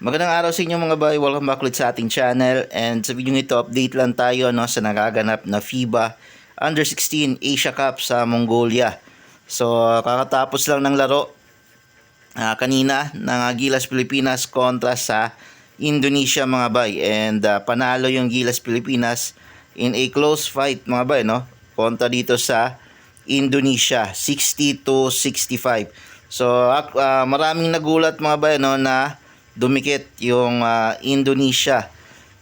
Magandang araw sa inyo mga bay, welcome back ulit sa ating channel and sa video ito update lang tayo no, sa nagaganap na FIBA Under 16 Asia Cup sa Mongolia. So kakatapos lang ng laro ah, kanina ng Gilas Pilipinas kontra sa Indonesia mga bay and ah, panalo yung Gilas Pilipinas in a close fight mga bay no kontra dito sa Indonesia 60 to 65. So ah, maraming nagulat mga bay no na dumikit yung ah, Indonesia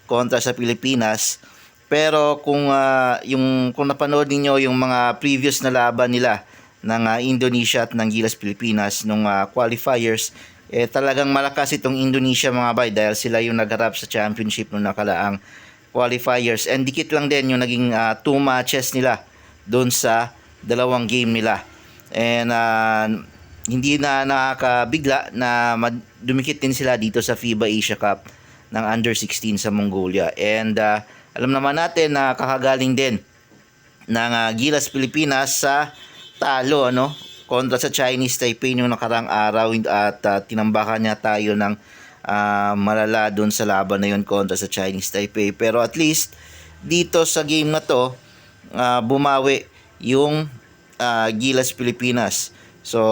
kontra sa Pilipinas. Pero kung ah, yung kung napanood niyo yung mga previous na laban nila ng ah, Indonesia at ng Gilas Pilipinas nung ah, qualifiers eh talagang malakas itong Indonesia mga bay dahil sila yung nagharap sa championship nung nakalaang qualifiers and dikit lang din yung naging ah, two matches nila doon sa dalawang game nila. And ah, hindi na nakakabigla na dumikit din sila dito sa FIBA Asia Cup ng Under 16 sa Mongolia. And ah, alam naman natin na kakagaling din ng ah, Gilas Pilipinas sa talo ano kontra sa Chinese Taipei noong nakarang araw at ah, tinambakan niya tayo ng ah, malala doon sa laban na yun kontra sa Chinese Taipei. Pero at least dito sa game na to ah, bumawi yung ah, Gilas Pilipinas. So,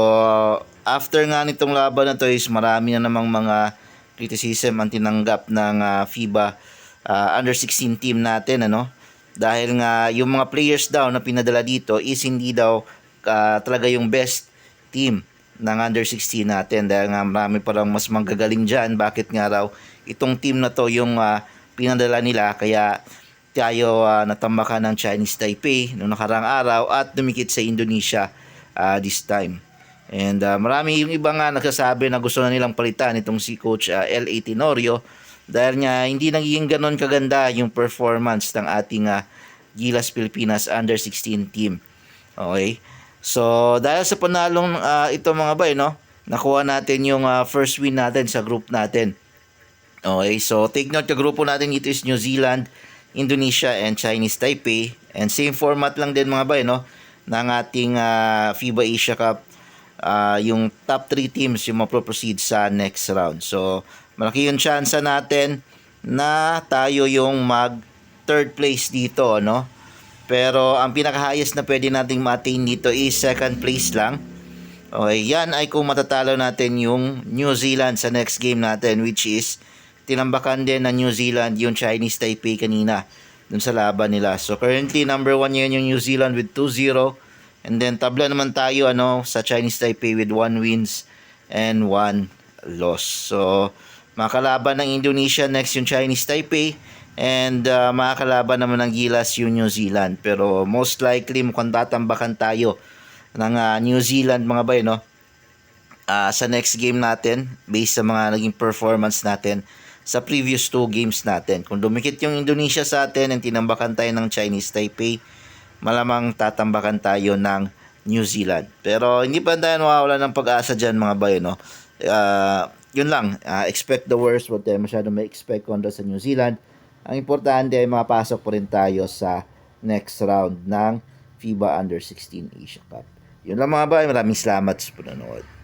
after nga nitong laban na to is marami na namang mga criticism ang tinanggap ng ah, FIBA ah, under 16 team natin ano? Dahil nga yung mga players daw na pinadala dito is hindi daw ah, talaga yung best team ng under 16 natin. Dahil nga marami parang mas manggagaling dyan. Bakit nga raw itong team na to yung ah, pinadala nila? Kaya tayo ah, natambakan ng Chinese Taipei noong nakarang araw at dumikit sa Indonesia ah, this time. And ah, marami yung iba nga nagsasabi na gusto na nilang palitan itong si Coach ah, L.A. Tenorio dahil nga hindi nagiging ganon kaganda yung performance ng ating ah, Gilas Pilipinas Under 16 team. Okay? So, dahil sa panalong ah, ito mga bay, no? Nakuha natin yung ah, first win natin sa group natin. Okay, so take note yung grupo natin dito is New Zealand, Indonesia, and Chinese Taipei. And same format lang din mga bay, no? Ng ating ah, FIBA Asia Cup. Ah, yung top 3 teams yung maproproceed sa next round. So, malaki yung chance natin na tayo yung mag third place dito, no? Pero ang pinaka-highest na pwede nating ma-attain dito is second place lang. Okay, yan ay kung matatalo natin yung New Zealand sa next game natin which is tinambakan din ng New Zealand yung Chinese Taipei kanina dun sa laban nila. So currently number 1 yun yung New Zealand with 2-0 and then tabla naman tayo ano sa Chinese Taipei with 1 wins and 1 loss. So makalaban ng Indonesia next yung Chinese Taipei and uh, makakalaban naman ng Gilas yung New Zealand. Pero most likely mukhang tatambakan tayo ng ah, New Zealand mga bay no Ah, sa next game natin based sa mga naging performance natin sa previous two games natin. Kung dumikit yung Indonesia sa atin and tinambakan tayo ng Chinese Taipei, malamang tatambakan tayo ng New Zealand. Pero hindi pa tayo nawawala ng pag-asa dyan mga bay, no? Ah, yun lang, Ah, expect the worst, huwag tayo masyado may expect kontra sa New Zealand. Ang importante ay makapasok po rin tayo sa next round ng FIBA Under 16 Asia Cup. Yun lang mga bay, maraming salamat sa panonood.